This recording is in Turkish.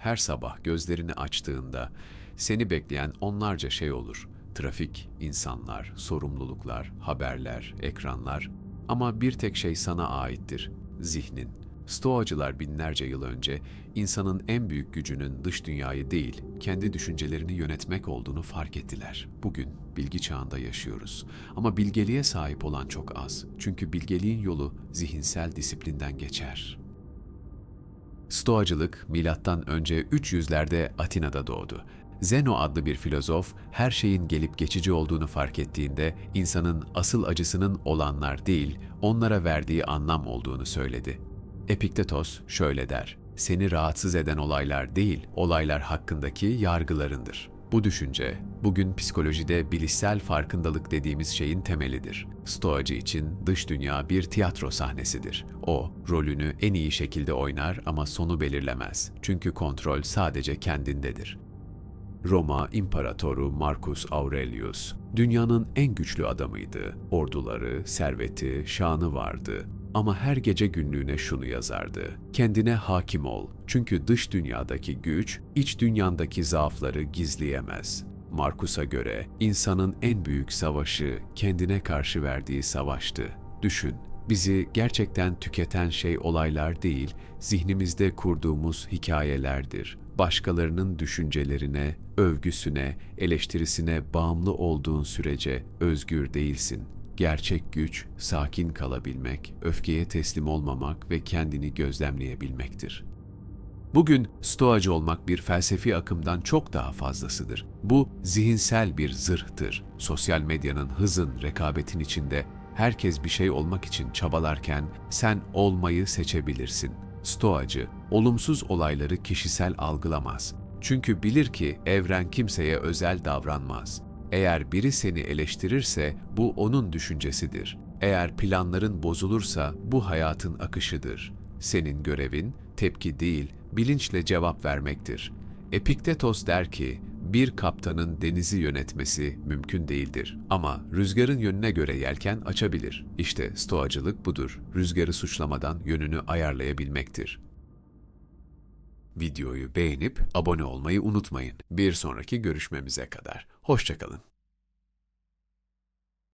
her sabah gözlerini açtığında seni bekleyen onlarca şey olur. Trafik, insanlar, sorumluluklar, haberler, ekranlar ama bir tek şey sana aittir, zihnin. Stoacılar binlerce yıl önce insanın en büyük gücünün dış dünyayı değil, kendi düşüncelerini yönetmek olduğunu fark ettiler. Bugün bilgi çağında yaşıyoruz ama bilgeliğe sahip olan çok az. Çünkü bilgeliğin yolu zihinsel disiplinden geçer. Stoacılık milattan önce 300'lerde Atina'da doğdu. Zeno adlı bir filozof her şeyin gelip geçici olduğunu fark ettiğinde insanın asıl acısının olanlar değil, onlara verdiği anlam olduğunu söyledi. Epiktetos şöyle der: Seni rahatsız eden olaylar değil, olaylar hakkındaki yargılarındır. Bu düşünce, bugün psikolojide bilişsel farkındalık dediğimiz şeyin temelidir. Stoacı için dış dünya bir tiyatro sahnesidir. O, rolünü en iyi şekilde oynar ama sonu belirlemez. Çünkü kontrol sadece kendindedir. Roma İmparatoru Marcus Aurelius, dünyanın en güçlü adamıydı. Orduları, serveti, şanı vardı. Ama her gece günlüğüne şunu yazardı. Kendine hakim ol. Çünkü dış dünyadaki güç, iç dünyandaki zaafları gizleyemez. Marcus'a göre insanın en büyük savaşı kendine karşı verdiği savaştı. Düşün, bizi gerçekten tüketen şey olaylar değil, zihnimizde kurduğumuz hikayelerdir. Başkalarının düşüncelerine, övgüsüne, eleştirisine bağımlı olduğun sürece özgür değilsin. Gerçek güç, sakin kalabilmek, öfkeye teslim olmamak ve kendini gözlemleyebilmektir. Bugün stoacı olmak bir felsefi akımdan çok daha fazlasıdır. Bu zihinsel bir zırhtır. Sosyal medyanın hızın, rekabetin içinde herkes bir şey olmak için çabalarken sen olmayı seçebilirsin. Stoacı, olumsuz olayları kişisel algılamaz. Çünkü bilir ki evren kimseye özel davranmaz. Eğer biri seni eleştirirse bu onun düşüncesidir. Eğer planların bozulursa bu hayatın akışıdır. Senin görevin tepki değil, bilinçle cevap vermektir. Epiktetos der ki, bir kaptanın denizi yönetmesi mümkün değildir. Ama rüzgarın yönüne göre yelken açabilir. İşte stoacılık budur. Rüzgarı suçlamadan yönünü ayarlayabilmektir. Videoyu beğenip abone olmayı unutmayın. Bir sonraki görüşmemize kadar. Hoşçakalın.